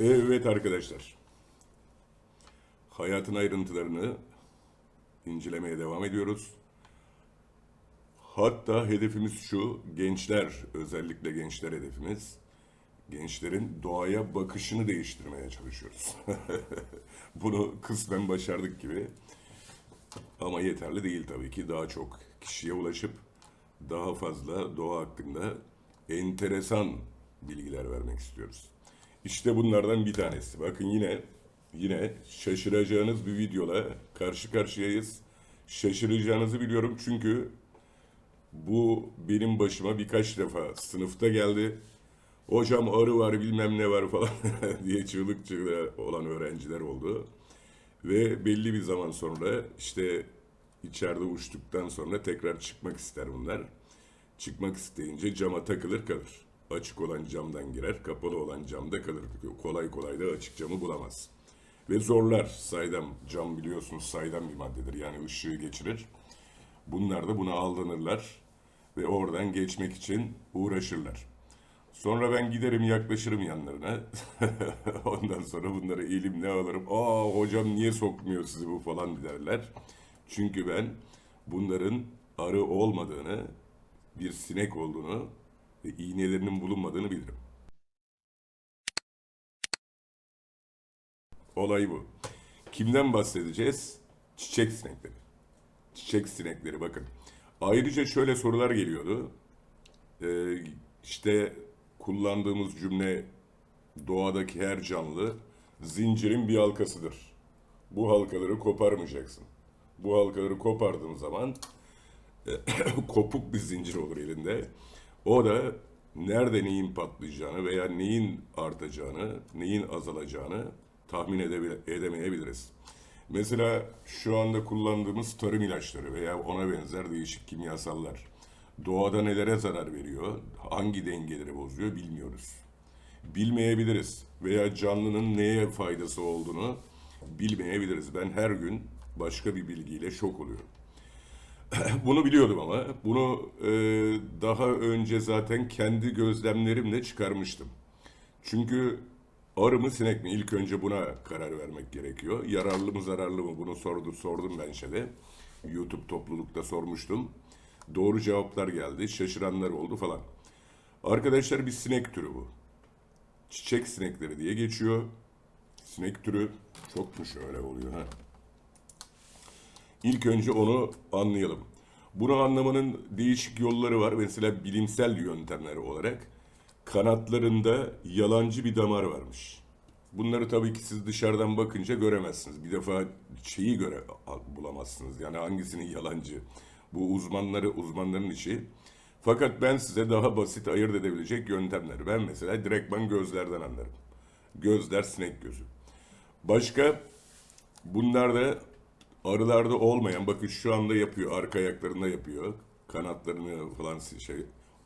Evet arkadaşlar. Hayatın ayrıntılarını incelemeye devam ediyoruz. Hatta hedefimiz şu, gençler, özellikle gençler hedefimiz. Gençlerin doğaya bakışını değiştirmeye çalışıyoruz. Bunu kısmen başardık gibi. Ama yeterli değil tabii ki. Daha çok kişiye ulaşıp daha fazla doğa hakkında enteresan bilgiler vermek istiyoruz. İşte bunlardan bir tanesi. Bakın yine yine şaşıracağınız bir videola karşı karşıyayız. Şaşıracağınızı biliyorum çünkü bu benim başıma birkaç defa sınıfta geldi. Hocam arı var bilmem ne var falan diye çığlık çığlığa olan öğrenciler oldu. Ve belli bir zaman sonra işte içeride uçtuktan sonra tekrar çıkmak ister bunlar. Çıkmak isteyince cama takılır kalır. Açık olan camdan girer, kapalı olan camda kalır. Kolay kolay da açık camı bulamaz. Ve zorlar. Saydam, cam biliyorsunuz saydam bir maddedir. Yani ışığı geçirir. Bunlar da buna aldanırlar ve oradan geçmek için uğraşırlar. Sonra ben giderim yaklaşırım yanlarına. Ondan sonra bunları elimle alırım. Aa hocam niye sokmuyor sizi bu falan derler. Çünkü ben bunların arı olmadığını, bir sinek olduğunu ve iğnelerinin bulunmadığını bilirim. Olay bu. Kimden bahsedeceğiz? Çiçek sinekleri. Çiçek sinekleri bakın. Ayrıca şöyle sorular geliyordu. Ee, işte kullandığımız cümle doğadaki her canlı zincirin bir halkasıdır. Bu halkaları koparmayacaksın. Bu halkaları kopardığın zaman kopuk bir zincir olur elinde. O da nerede neyin patlayacağını veya neyin artacağını, neyin azalacağını tahmin edemeyebiliriz. Mesela şu anda kullandığımız tarım ilaçları veya ona benzer değişik kimyasallar doğada nelere zarar veriyor, hangi dengeleri bozuyor bilmiyoruz. Bilmeyebiliriz veya canlının neye faydası olduğunu bilmeyebiliriz. Ben her gün başka bir bilgiyle şok oluyorum. Bunu biliyordum ama bunu e, daha önce zaten kendi gözlemlerimle çıkarmıştım. Çünkü arı mı sinek mi? İlk önce buna karar vermek gerekiyor. Yararlı mı zararlı mı? Bunu sordu, sordum ben şeyde. YouTube toplulukta sormuştum. Doğru cevaplar geldi. Şaşıranlar oldu falan. Arkadaşlar bir sinek türü bu. Çiçek sinekleri diye geçiyor. Sinek türü çok mu şöyle oluyor ha? İlk önce onu anlayalım. Bunu anlamanın değişik yolları var. Mesela bilimsel yöntemler olarak kanatlarında yalancı bir damar varmış. Bunları tabii ki siz dışarıdan bakınca göremezsiniz. Bir defa şeyi göre bulamazsınız. Yani hangisinin yalancı. Bu uzmanları uzmanların işi. Fakat ben size daha basit ayırt edebilecek yöntemler. Ben mesela direktman gözlerden anlarım. Gözler sinek gözü. Başka bunlar da arılarda olmayan bakın şu anda yapıyor arka ayaklarında yapıyor kanatlarını falan şey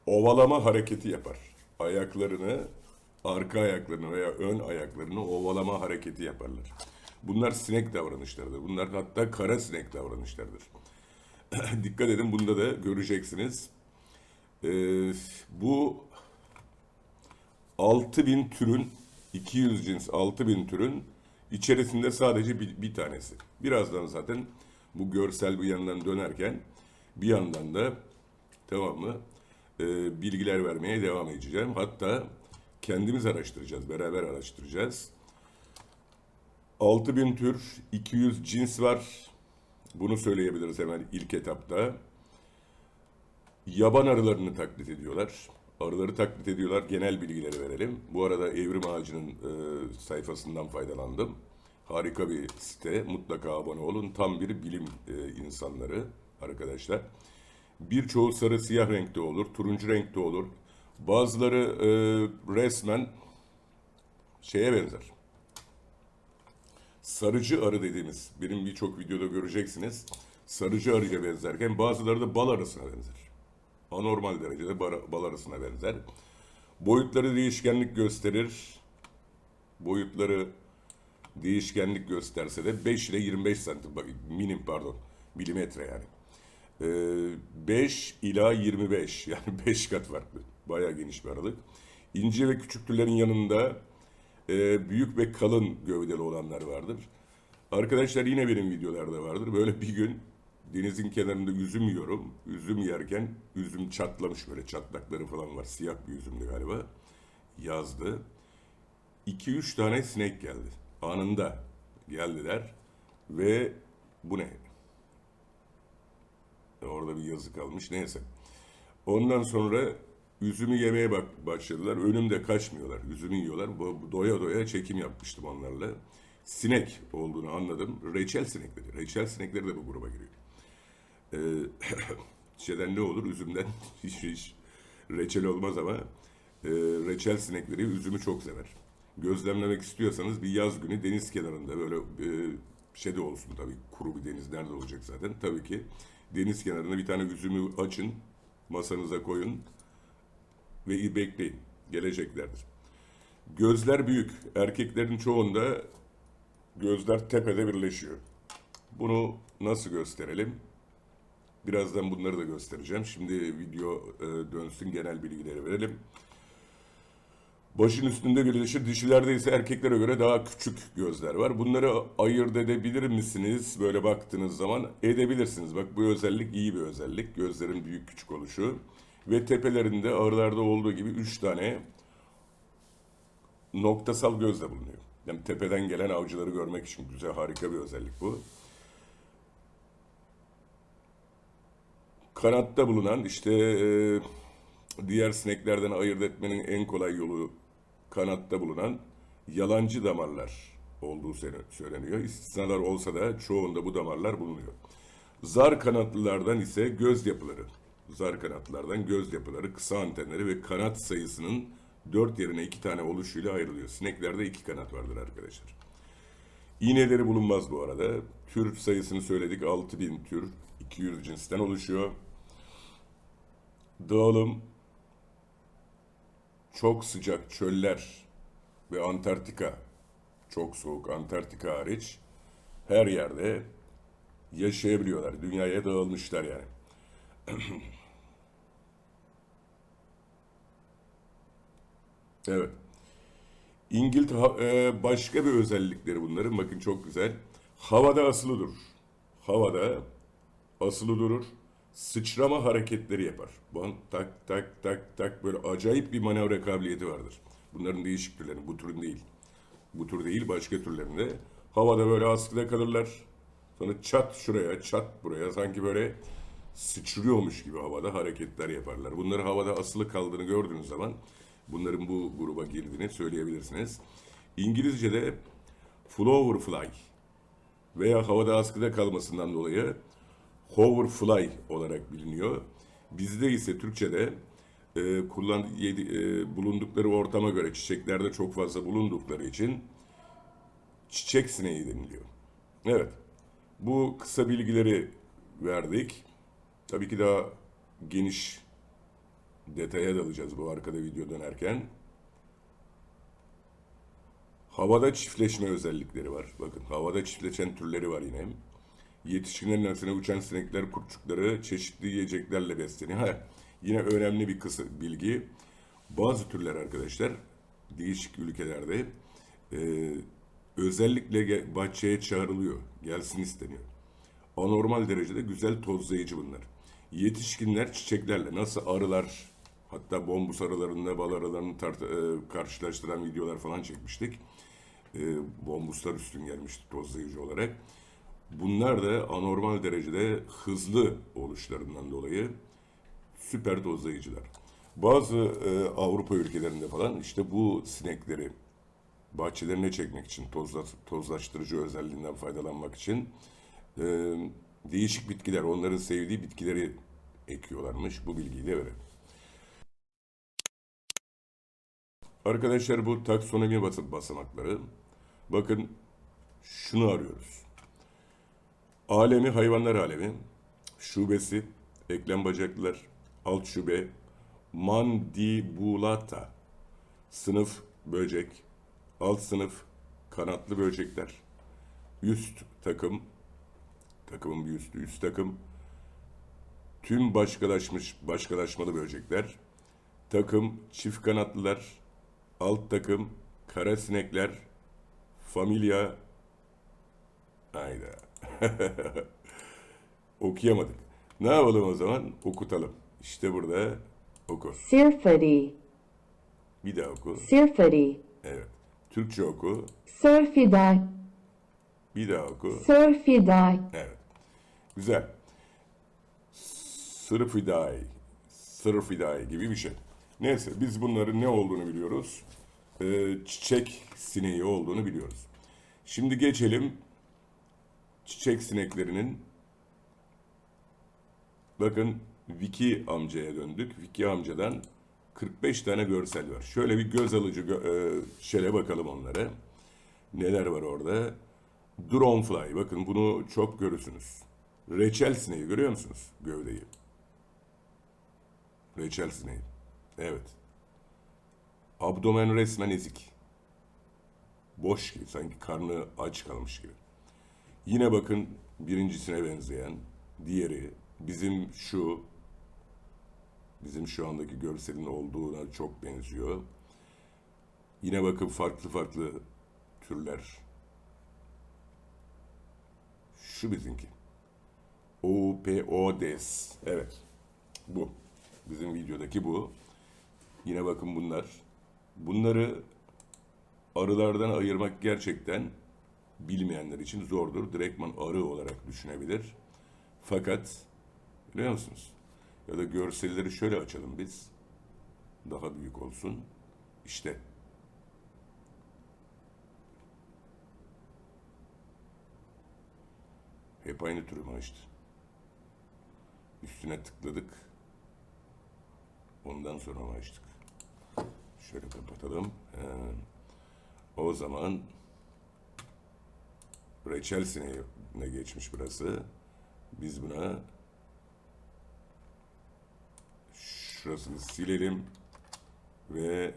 ovalama hareketi yapar. Ayaklarını arka ayaklarını veya ön ayaklarını ovalama hareketi yaparlar. Bunlar sinek davranışlarıdır. Bunlar hatta kara sinek davranışlarıdır. Dikkat edin bunda da göreceksiniz. Ee, bu 6000 türün 200 cins 6000 türün içerisinde sadece bir, bir tanesi. Birazdan zaten bu görsel bir yandan dönerken bir yandan da tamam mı e, bilgiler vermeye devam edeceğim. Hatta kendimiz araştıracağız, beraber araştıracağız. 6000 tür, 200 cins var. Bunu söyleyebiliriz hemen ilk etapta. Yaban arılarını taklit ediyorlar. Arıları taklit ediyorlar. Genel bilgileri verelim. Bu arada Evrim Ağacı'nın e, sayfasından faydalandım. Harika bir site. Mutlaka abone olun. Tam bir bilim e, insanları arkadaşlar. Birçoğu sarı siyah renkte olur. Turuncu renkte olur. Bazıları e, resmen şeye benzer. Sarıcı arı dediğimiz, benim birçok videoda göreceksiniz. Sarıcı arıya benzerken bazıları da bal arısına benzer anormal derecede bal arısına benzer. Boyutları değişkenlik gösterir. Boyutları değişkenlik gösterse de 5 ile 25 santim, bak minim pardon, milimetre yani. Ee, 5 ila 25 yani 5 kat farklı. Bayağı geniş bir aralık. İnce ve küçük türlerin yanında e, büyük ve kalın gövdeli olanlar vardır. Arkadaşlar yine benim videolarda vardır. Böyle bir gün denizin kenarında üzüm yiyorum. Üzüm yerken üzüm çatlamış böyle çatlakları falan var. Siyah bir üzümdü galiba. Yazdı. 2-3 tane sinek geldi. Anında geldiler. Ve bu ne? Orada bir yazı kalmış. Neyse. Ondan sonra üzümü yemeye bak başladılar. Önümde kaçmıyorlar. Üzümü yiyorlar. Doya doya çekim yapmıştım onlarla. Sinek olduğunu anladım. Reçel sinekleri. Reçel sinekleri de bu gruba giriyor. Ee, şeyden ne olur? Üzümden hiç, hiç reçel olmaz ama e, reçel sinekleri üzümü çok sever. Gözlemlemek istiyorsanız bir yaz günü deniz kenarında böyle e, şeyde olsun tabii kuru bir deniz nerede olacak zaten tabii ki deniz kenarında bir tane üzümü açın masanıza koyun ve bekleyin geleceklerdir. Gözler büyük erkeklerin çoğunda gözler tepede birleşiyor. Bunu nasıl gösterelim? Birazdan bunları da göstereceğim. Şimdi video e, dönsün genel bilgileri verelim. Başın üstünde birleşir. Dişilerde ise erkeklere göre daha küçük gözler var. Bunları ayırt edebilir misiniz? Böyle baktığınız zaman edebilirsiniz. Bak bu özellik iyi bir özellik. Gözlerin büyük küçük oluşu. Ve tepelerinde arılarda olduğu gibi üç tane noktasal göz de bulunuyor. Yani tepeden gelen avcıları görmek için güzel, harika bir özellik bu. Kanatta bulunan işte e, diğer sineklerden ayırt etmenin en kolay yolu kanatta bulunan yalancı damarlar olduğu söyle- söyleniyor. İstisnalar olsa da çoğunda bu damarlar bulunuyor. Zar kanatlılardan ise göz yapıları, zar kanatlılardan göz yapıları, kısa antenleri ve kanat sayısının dört yerine iki tane oluşuyla ayrılıyor. Sineklerde iki kanat vardır arkadaşlar. İğneleri bulunmaz bu arada. Tür sayısını söyledik 6000 tür, 200 cinsten oluşuyor. Dağılım çok sıcak çöller ve Antarktika çok soğuk Antarktika hariç her yerde yaşayabiliyorlar. Dünyaya dağılmışlar yani. Evet. İngiltere e, başka bir özellikleri bunların. Bakın çok güzel. Havada asılı durur. Havada asılı durur. Sıçrama hareketleri yapar. Ban tak tak tak tak böyle acayip bir manevra kabiliyeti vardır. Bunların değişik türleri. Bu türün değil. Bu tür değil başka türlerinde. Havada böyle askıda kalırlar. Sonra çat şuraya, çat buraya. Sanki böyle sıçrıyormuş gibi havada hareketler yaparlar. Bunları havada asılı kaldığını gördüğünüz zaman bunların bu gruba girdiğini söyleyebilirsiniz. İngilizce'de flowerfly veya havada askıda kalmasından dolayı hoverfly olarak biliniyor. Bizde ise Türkçe'de e, kullan, yedi, e, bulundukları ortama göre çiçeklerde çok fazla bulundukları için çiçek sineği deniliyor. Evet, bu kısa bilgileri verdik. Tabii ki daha geniş detaya dalacağız bu arkada video dönerken. Havada çiftleşme özellikleri var. Bakın havada çiftleşen türleri var yine. Yetişkinlerin arasına uçan sinekler, kurtçukları çeşitli yiyeceklerle besleniyor. Ha, yine önemli bir kısa bilgi. Bazı türler arkadaşlar değişik ülkelerde e, özellikle bahçeye çağrılıyor. Gelsin isteniyor. Anormal derecede güzel tozlayıcı bunlar. Yetişkinler çiçeklerle nasıl arılar hatta bombus arılarında bal arılarını e, karşılaştıran videolar falan çekmiştik. E, bombuslar üstün gelmişti tozlayıcı olarak. Bunlar da anormal derecede hızlı oluşlarından dolayı süper tozlayıcılar. Bazı e, Avrupa ülkelerinde falan işte bu sinekleri bahçelerine çekmek için, tozla, tozlaştırıcı özelliğinden faydalanmak için e, değişik bitkiler, onların sevdiği bitkileri ekiyorlarmış. Bu bilgiyi de verelim. Arkadaşlar bu taksonomi bas- basamakları. Bakın şunu arıyoruz. Alemi hayvanlar alemi. Şubesi, eklem bacaklılar, alt şube, mandibulata. Sınıf böcek, alt sınıf kanatlı böcekler. Üst takım, takımın bir üstü, üst takım. Tüm başkalaşmış, başkalaşmalı böcekler. Takım çift kanatlılar, alt takım Kara sinekler, familya. Okuyamadık. Ne yapalım o zaman? Okutalım. İşte burada oku. Sirfari, Bir daha oku. Sirfari, Evet. Türkçe oku. Surfiday, Bir daha oku. Surfiday, Evet. Güzel. Sırfiday. Sırfiday gibi bir şey. Neyse biz bunların ne olduğunu biliyoruz. Ee, çiçek sineği olduğunu biliyoruz. Şimdi geçelim çiçek sineklerinin bakın Viki amcaya döndük. Viki amcadan 45 tane görsel var. Şöyle bir göz alıcı gö- e, şele bakalım onlara. Neler var orada? Dragonfly. Bakın bunu çok görürsünüz. Reçel sineği görüyor musunuz? Gövdeyi. Reçel sineği. Evet. Abdomen resmen ezik. Boş gibi. Sanki karnı aç kalmış gibi. Yine bakın birincisine benzeyen. Diğeri. Bizim şu bizim şu andaki görselin olduğuna çok benziyor. Yine bakın farklı farklı türler. Şu bizimki. OPODES. Evet. Bu. Bizim videodaki bu. Yine bakın bunlar. Bunları arılardan ayırmak gerçekten bilmeyenler için zordur. Direktman arı olarak düşünebilir. Fakat biliyor musunuz? Ya da görselleri şöyle açalım biz. Daha büyük olsun. İşte Hep aynı türü mü açtı? Üstüne tıkladık. Ondan sonra açtık? Şöyle kapatalım. He. O zaman reçel sineğine geçmiş burası. Biz buna şurasını silelim ve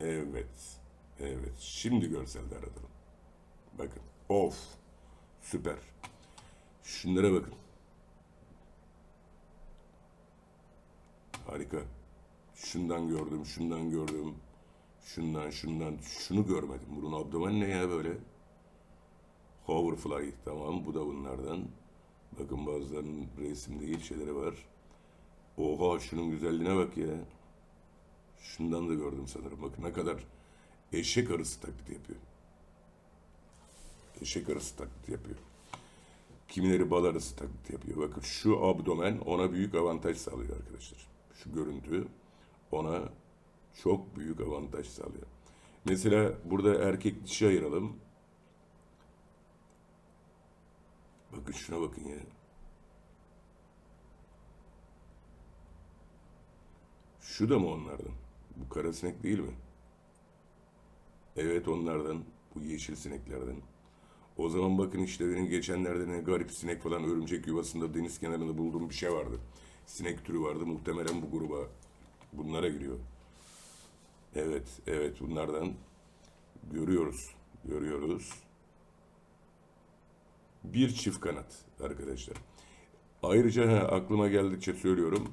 evet evet şimdi görselde aratalım. Bakın of süper. Şunlara bakın. Harika. Şundan gördüm, şundan gördüm. Şundan, şundan, şunu görmedim. Bunun abdomen ne ya böyle? Hoverfly, tamam. Bu da bunlardan. Bakın bazılarının resim değil şeyleri var. Oha şunun güzelliğine bak ya. Şundan da gördüm sanırım. Bakın ne kadar eşek arısı taklidi yapıyor. Eşek arısı taklidi yapıyor. Kimileri bal arısı taklidi yapıyor. Bakın şu abdomen ona büyük avantaj sağlıyor arkadaşlar. Şu görüntü ona çok büyük avantaj sağlıyor. Mesela burada erkek dişi ayıralım. Bakın şuna bakın ya. Şu da mı onlardan? Bu kara sinek değil mi? Evet onlardan. Bu yeşil sineklerden. O zaman bakın işte benim geçenlerde ne garip sinek falan örümcek yuvasında deniz kenarında bulduğum bir şey vardı. Sinek türü vardı. Muhtemelen bu gruba bunlara giriyor. Evet, evet bunlardan görüyoruz. Görüyoruz. Bir çift kanat arkadaşlar. Ayrıca ha, aklıma geldikçe söylüyorum.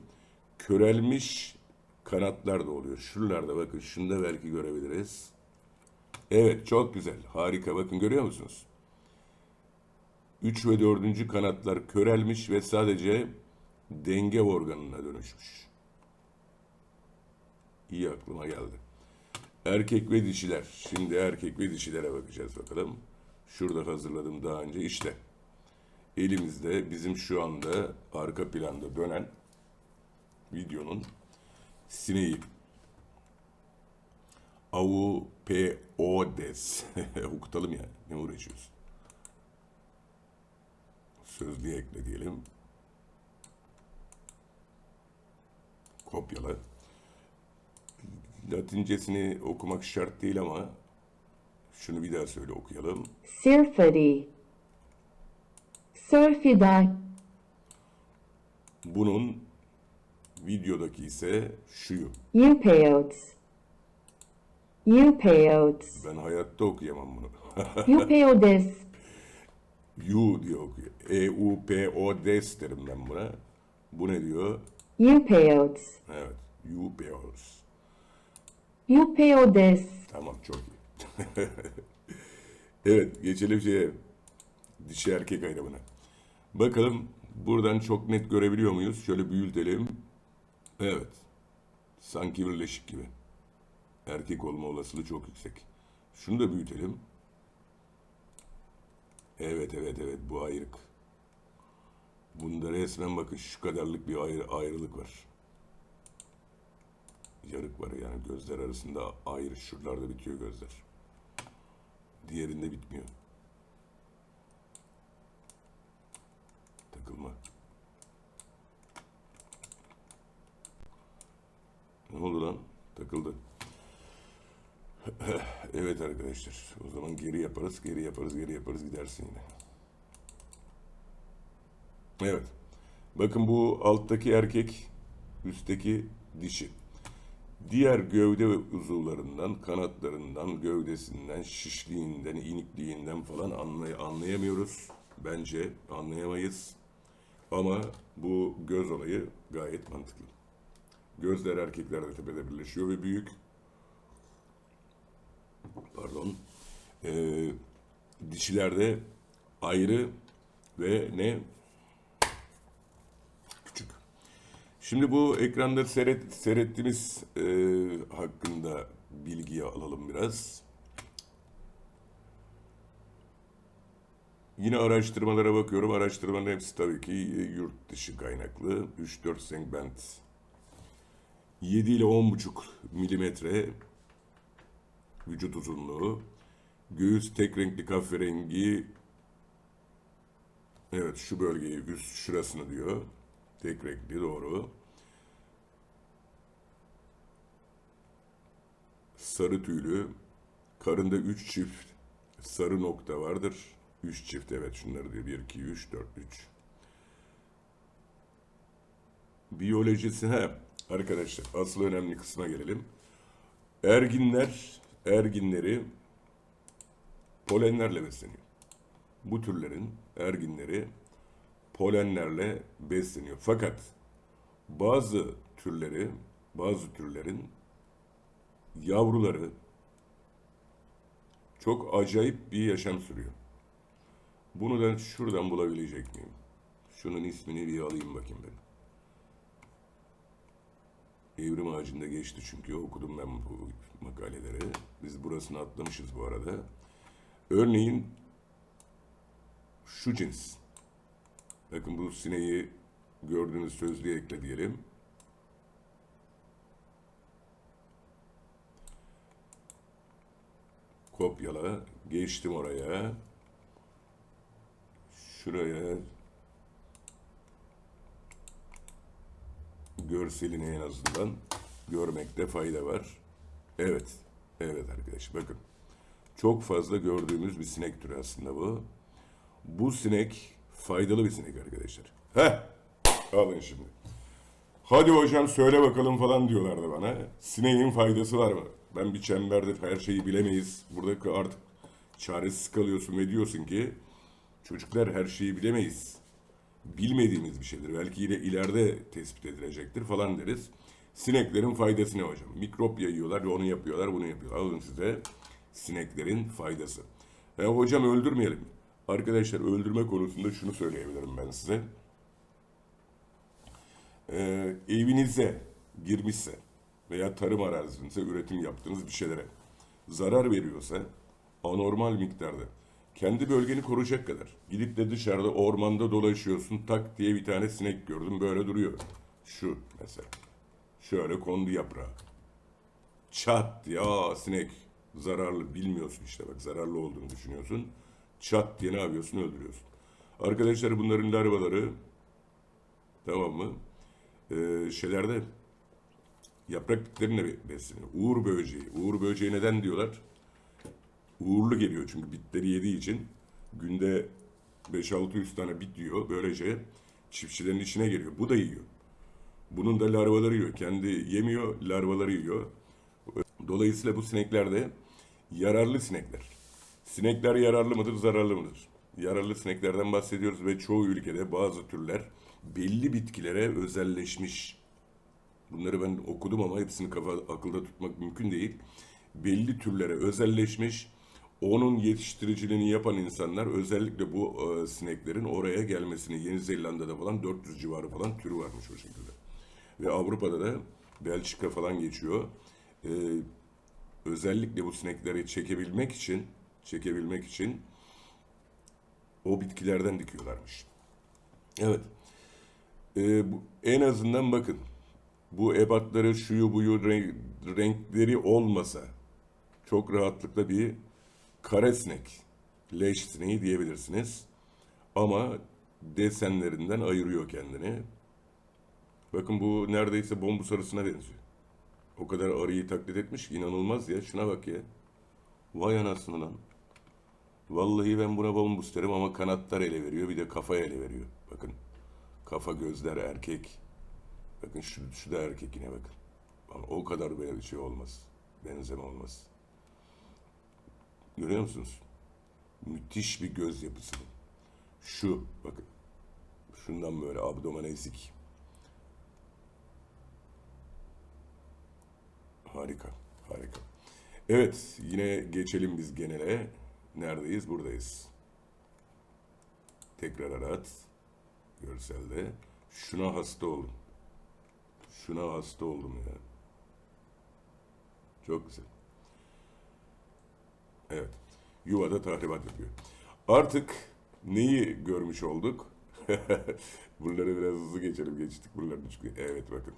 Körelmiş kanatlar da oluyor. Şuralarda bakın şunda belki görebiliriz. Evet çok güzel. Harika. Bakın görüyor musunuz? 3 ve 4. kanatlar körelmiş ve sadece denge organına dönüşmüş. İyi aklıma geldi. Erkek ve dişiler. Şimdi erkek ve dişilere bakacağız bakalım. Şurada hazırladım daha önce. İşte elimizde bizim şu anda arka planda dönen videonun sineği. Avu P O des. Okutalım ya. Ne uğraşıyoruz? Sözlüğe ekle diyelim. Kopyala. Latincesini okumak şart değil ama şunu bir daha söyle okuyalım. Sirfari, Surfiday, Bunun videodaki ise şuyu. Eupeodes, Eupeodes, Ben hayatta okuyamam bunu. Eupeodes, U diye okuyor. E U P O des derim ben buna. Bu ne diyor? Eupeodes, Evet. U P O S. Eupeodes, Tamam çok iyi. evet geçelim şeye dişi erkek ayrımına. Bakalım buradan çok net görebiliyor muyuz? Şöyle büyütelim. Evet. Sanki birleşik gibi. Erkek olma olasılığı çok yüksek. Şunu da büyütelim. Evet evet evet bu ayrık. Bunda resmen bakın şu kadarlık bir ayrı, ayrılık var. Yarık var yani gözler arasında ayrı. Şuralarda bitiyor gözler. Diğerinde bitmiyor. Takılma. Ne oldu lan? Takıldı. evet arkadaşlar. O zaman geri yaparız, geri yaparız, geri yaparız gidersin yine. Evet. Bakın bu alttaki erkek, üstteki dişi. Diğer gövde uzuvlarından, kanatlarından, gövdesinden, şişliğinden, inikliğinden falan anlay anlayamıyoruz. Bence anlayamayız. Ama bu göz olayı gayet mantıklı. Gözler erkeklerde tepede birleşiyor ve büyük. Pardon. Ee, dişilerde ayrı ve ne? Küçük. Şimdi bu ekranda seyret, seyrettiğimiz e, hakkında bilgiyi alalım biraz. Yine araştırmalara bakıyorum. Araştırmanın hepsi tabii ki e, yurt dışı kaynaklı. 3-4 segment 7 ile 10,5 milimetre vücut uzunluğu. Göğüs tek renkli kahverengi. Evet şu bölgeyi üst şurasını diyor. Tek renkli doğru. Sarı tüylü. Karında 3 çift sarı nokta vardır. 3 çift evet şunları diyor. 1, 2, 3, 4, 3. Biyolojisi he. Arkadaşlar asıl önemli kısma gelelim. Erginler, erginleri polenlerle besleniyor. Bu türlerin erginleri polenlerle besleniyor. Fakat bazı türleri, bazı türlerin yavruları çok acayip bir yaşam sürüyor. Bunu da şuradan bulabilecek miyim? Şunun ismini bir alayım bakayım ben. Evrim ağacında geçti çünkü okudum ben bu makaleleri. Biz burasını atlamışız bu arada. Örneğin şu cins. Bakın bu sineği gördüğünüz sözlüğe ekle diyelim. Kopyala. Geçtim oraya. Şuraya görselini en azından görmekte fayda var. Evet. Evet arkadaş bakın. Çok fazla gördüğümüz bir sinek türü aslında bu. Bu sinek faydalı bir sinek arkadaşlar. Heh. Alın şimdi. Hadi hocam söyle bakalım falan diyorlardı bana. Sineğin faydası var mı? Ben bir çemberde her şeyi bilemeyiz. Buradaki artık çaresiz kalıyorsun ve diyorsun ki çocuklar her şeyi bilemeyiz bilmediğimiz bir şeydir. Belki yine ileride tespit edilecektir falan deriz. Sineklerin faydası ne hocam? Mikrop yayıyorlar, onu yapıyorlar, bunu yapıyorlar. Alın size sineklerin faydası. E, hocam öldürmeyelim. Arkadaşlar öldürme konusunda şunu söyleyebilirim ben size. E, evinize girmişse veya tarım arazinize üretim yaptığınız bir şeylere zarar veriyorsa anormal miktarda kendi bölgeni koruyacak kadar. Gidip de dışarıda ormanda dolaşıyorsun tak diye bir tane sinek gördüm böyle duruyor. Şu mesela. Şöyle kondu yaprağı. Çat diye aa sinek zararlı bilmiyorsun işte bak zararlı olduğunu düşünüyorsun. Çat diye ne yapıyorsun öldürüyorsun. Arkadaşlar bunların larvaları tamam mı? Ee, şeylerde yaprak bitlerine besleniyor. Uğur böceği. Uğur böceği neden diyorlar? uğurlu geliyor çünkü bitleri yediği için günde 5-600 tane bit yiyor. Böylece çiftçilerin içine geliyor. Bu da yiyor. Bunun da larvaları yiyor. Kendi yemiyor, larvaları yiyor. Dolayısıyla bu sinekler de yararlı sinekler. Sinekler yararlı mıdır, zararlı mıdır? Yararlı sineklerden bahsediyoruz ve çoğu ülkede bazı türler belli bitkilere özelleşmiş. Bunları ben okudum ama hepsini kafa akılda tutmak mümkün değil belli türlere özelleşmiş. Onun yetiştiriciliğini yapan insanlar özellikle bu e, sineklerin oraya gelmesini Yeni Zelanda'da falan 400 civarı falan türü varmış o şekilde. Ve Avrupa'da da Belçika falan geçiyor. E, özellikle bu sinekleri çekebilmek için çekebilmek için o bitkilerden dikiyorlarmış. Evet. Ee, bu, en azından bakın. Bu ebatları, şuyu buyu renk- renkleri olmasa çok rahatlıkla bir kare sinek, leş sineği diyebilirsiniz. Ama desenlerinden ayırıyor kendini. Bakın bu neredeyse bombu sarısına benziyor. O kadar arıyı taklit etmiş ki inanılmaz ya. Şuna bak ya. Vay anasını lan. Vallahi ben buna bombus derim ama kanatlar ele veriyor. Bir de kafa ele veriyor. Bakın. Kafa gözler erkek. Bakın şu, şu da erkek yine bakın. O kadar böyle şey olmaz. Benzeme olmaz. Görüyor musunuz? Müthiş bir göz yapısı. Şu bakın. Şundan böyle abdomen ezik. Harika, harika. Evet, yine geçelim biz genele. Neredeyiz? Buradayız. Tekrar arat. Görselde. Şuna hasta oldum. Şuna hasta oldum ya. Çok güzel. Evet. Yuvada tahribat yapıyor. Artık neyi görmüş olduk? Buraları biraz hızlı geçelim. Geçtik buraları. Çünkü evet bakın.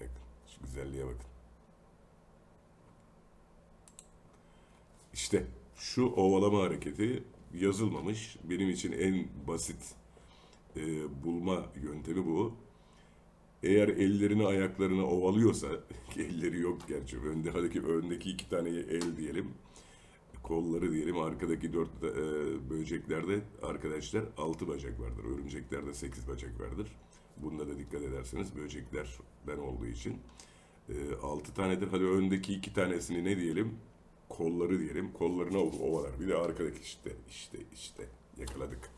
Bakın. Şu güzelliğe bakın. İşte şu ovalama hareketi yazılmamış. Benim için en basit e, bulma yöntemi bu. Eğer ellerini ayaklarını ovalıyorsa, elleri yok gerçi, öndeki, öndeki iki tane el diyelim, kolları diyelim, arkadaki dört e, böceklerde arkadaşlar altı bacak vardır. Örümceklerde sekiz bacak vardır. Bunda da dikkat ederseniz böcekler ben olduğu için e, altı tanedir. Hadi öndeki iki tanesini ne diyelim? Kolları diyelim. Kollarına ov- ovalar. Bir de arkadaki işte, işte, işte yakaladık.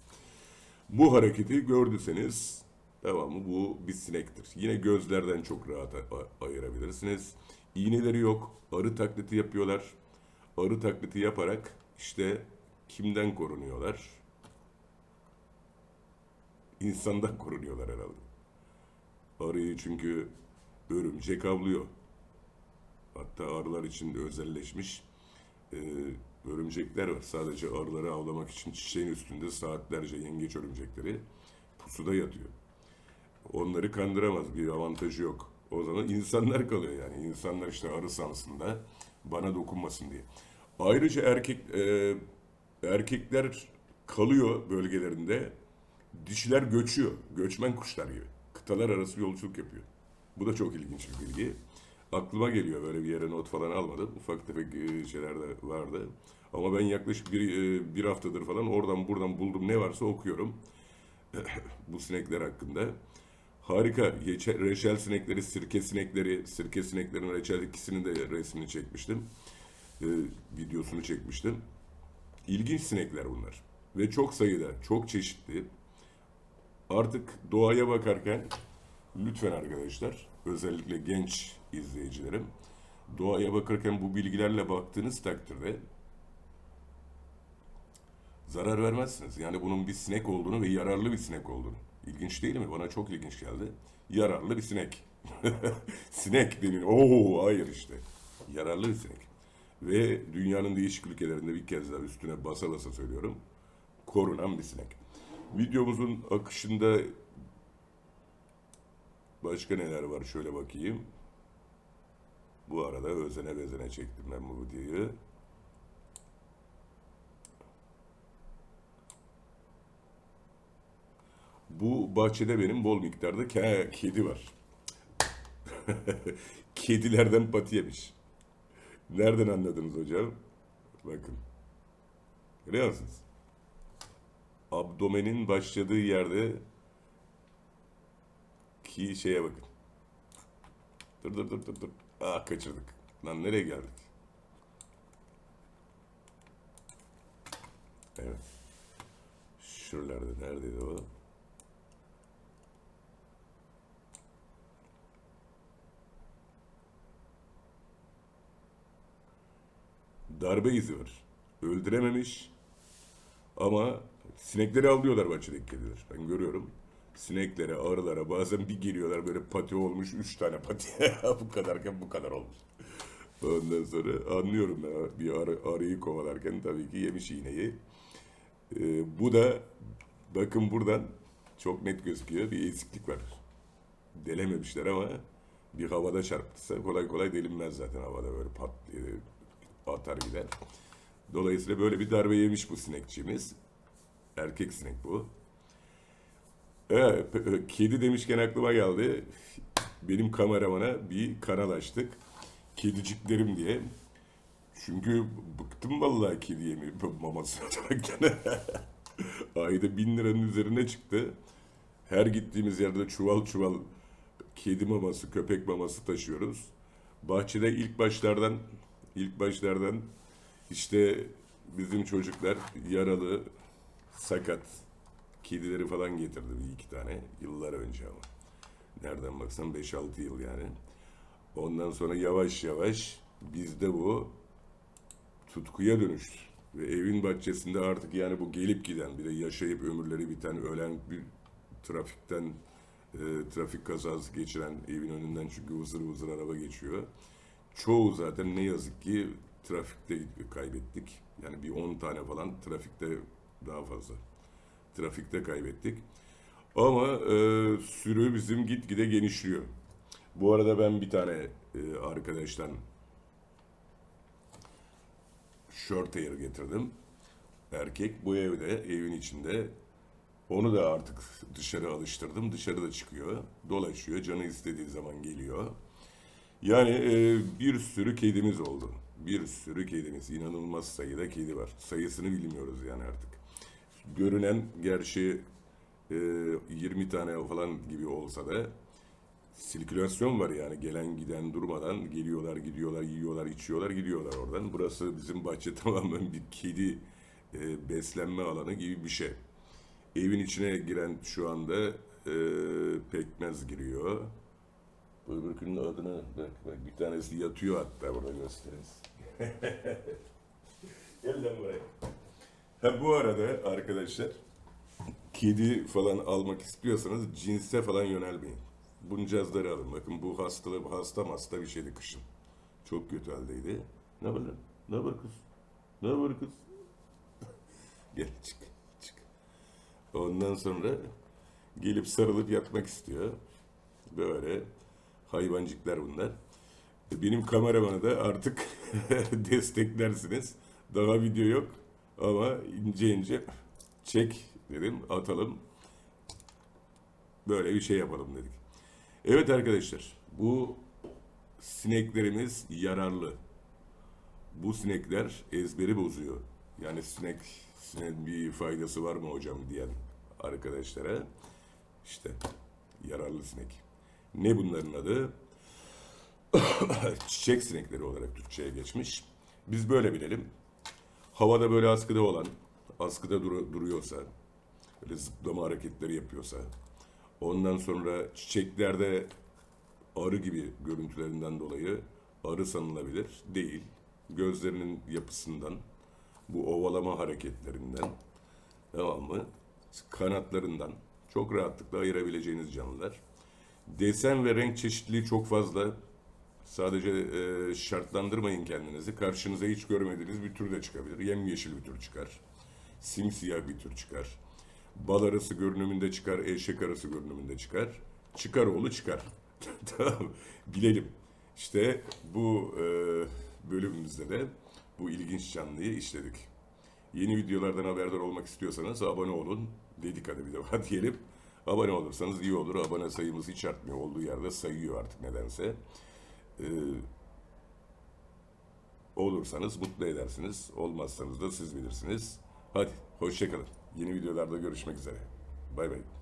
Bu hareketi gördüyseniz mı? Bu bir sinektir. Yine gözlerden çok rahat ayırabilirsiniz. İğneleri yok. Arı taklidi yapıyorlar. Arı taklidi yaparak işte kimden korunuyorlar? İnsandan korunuyorlar herhalde. Arıyı çünkü örümcek avlıyor. Hatta arılar için özelleşmiş e, örümcekler var. Sadece arıları avlamak için çiçeğin üstünde saatlerce yengeç örümcekleri pusuda yatıyor. Onları kandıramaz. Bir avantajı yok. O zaman insanlar kalıyor yani. İnsanlar işte arı sansında bana dokunmasın diye. Ayrıca erkek e, erkekler kalıyor bölgelerinde. Dişiler göçüyor. Göçmen kuşlar gibi. Kıtalar arası yolculuk yapıyor. Bu da çok ilginç bir bilgi. Aklıma geliyor böyle bir yere not falan almadım. Ufak tefek e, şeyler de vardı. Ama ben yaklaşık bir, e, bir haftadır falan oradan buradan buldum ne varsa okuyorum. Bu sinekler hakkında. Harika. Reçel sinekleri, sirke sinekleri, sirke sineklerin reçel ikisinin de resmini çekmiştim. E, videosunu çekmiştim. İlginç sinekler bunlar. Ve çok sayıda, çok çeşitli. Artık doğaya bakarken lütfen arkadaşlar, özellikle genç izleyicilerim, doğaya bakarken bu bilgilerle baktığınız takdirde zarar vermezsiniz. Yani bunun bir sinek olduğunu ve yararlı bir sinek olduğunu. İlginç değil mi? Bana çok ilginç geldi. Yararlı bir sinek. sinek denin. Oo hayır işte. Yararlı bir sinek. Ve dünyanın değişik ülkelerinde bir kez daha üstüne basa basa söylüyorum. Korunan bir sinek. Videomuzun akışında başka neler var şöyle bakayım. Bu arada özene bezene çektim ben bu videoyu. Bu bahçede benim bol miktarda ke- kedi var. Kedilerden pati yemiş. Nereden anladınız hocam? Bakın. Görüyor musunuz? Abdomenin başladığı yerde ki şeye bakın. Dur dur dur dur dur. Ah kaçırdık. Lan nereye geldik? Evet. Şuralarda neredeydi o? Darbe izi var. Öldürememiş ama sinekleri avlıyorlar bahçedeki kediler. Ben görüyorum. Sineklere, arılara bazen bir geliyorlar böyle pati olmuş, üç tane pati. bu kadarken bu kadar olmuş. Ondan sonra anlıyorum ben bir arı, arıyı kovalarken tabii ki yemiş iğneyi. Ee, bu da bakın buradan çok net gözüküyor bir eksiklik var. Delememişler ama bir havada çarptıysa kolay kolay delinmez zaten havada böyle pat diye atar gider. Dolayısıyla böyle bir darbe yemiş bu sinekçimiz. Erkek sinek bu. Evet, pe- kedi demişken aklıma geldi. Benim kameramana bir kanal açtık. Kediciklerim diye. Çünkü bıktım vallahi kedi yemi maması yaparken. Ayda bin liranın üzerine çıktı. Her gittiğimiz yerde çuval çuval kedi maması, köpek maması taşıyoruz. Bahçede ilk başlardan ilk başlardan işte bizim çocuklar yaralı, sakat kedileri falan getirdi bir iki tane yıllar önce ama. Nereden baksan 5-6 yıl yani. Ondan sonra yavaş yavaş bizde bu tutkuya dönüştü. Ve evin bahçesinde artık yani bu gelip giden bir de yaşayıp ömürleri biten ölen bir trafikten e, trafik kazası geçiren evin önünden çünkü vızır vızır araba geçiyor. Çoğu zaten ne yazık ki trafikte kaybettik. Yani bir 10 tane falan trafikte daha fazla. Trafikte kaybettik. Ama e, sürü bizim gitgide genişliyor. Bu arada ben bir tane e, arkadaştan short hair getirdim. Erkek bu evde, evin içinde. Onu da artık dışarı alıştırdım. Dışarıda çıkıyor, dolaşıyor, canı istediği zaman geliyor. Yani e, bir sürü kedimiz oldu. Bir sürü kedimiz. inanılmaz sayıda kedi var. Sayısını bilmiyoruz yani artık. Görünen gerçi e, 20 tane falan gibi olsa da sirkülasyon var yani gelen giden durmadan geliyorlar gidiyorlar yiyorlar içiyorlar gidiyorlar oradan. Burası bizim bahçe tamamen bir kedi e, beslenme alanı gibi bir şey. Evin içine giren şu anda e, pekmez giriyor. Bu öbürkünün adını bak, bak bir tanesi yatıyor hatta burada gösteririz. Gel lan buraya. Ha bu arada arkadaşlar kedi falan almak istiyorsanız cinse falan yönelmeyin. Buncazları alın. Bakın bu hastalığı hasta hasta bir şeydi kışın. Çok kötü haldeydi. Ne var lan? Ne var kız? Ne var kız? Gel çık çık. Ondan sonra gelip sarılıp yatmak istiyor. Böyle hayvancıklar bunlar. Benim kameramanı da artık desteklersiniz. Daha video yok ama ince ince çek dedim atalım. Böyle bir şey yapalım dedik. Evet arkadaşlar bu sineklerimiz yararlı. Bu sinekler ezberi bozuyor. Yani sinek, sinek bir faydası var mı hocam diyen arkadaşlara işte yararlı sinek. Ne bunların adı? Çiçek sinekleri olarak Türkçe'ye geçmiş. Biz böyle bilelim. Havada böyle askıda olan, askıda duru- duruyorsa, böyle zıplama hareketleri yapıyorsa, ondan sonra çiçeklerde arı gibi görüntülerinden dolayı arı sanılabilir. Değil. Gözlerinin yapısından, bu ovalama hareketlerinden, tamam mı? Kanatlarından çok rahatlıkla ayırabileceğiniz canlılar. Desen ve renk çeşitliliği çok fazla. Sadece e, şartlandırmayın kendinizi. Karşınıza hiç görmediğiniz bir tür de çıkabilir. Yemyeşil bir tür çıkar. Simsiyah bir tür çıkar. Bal arısı görünümünde çıkar, eşek arısı görünümünde çıkar. Çıkar oğlu çıkar. tamam? Bilelim. İşte bu e, bölümümüzde de bu ilginç canlıyı işledik. Yeni videolardan haberdar olmak istiyorsanız abone olun. Dedik hadi bir defa diyelim. Abone olursanız iyi olur. Abone sayımız hiç artmıyor. Olduğu yerde sayıyor artık nedense. Ee, olursanız mutlu edersiniz. Olmazsanız da siz bilirsiniz. Hadi hoşçakalın. Yeni videolarda görüşmek üzere. Bay bay.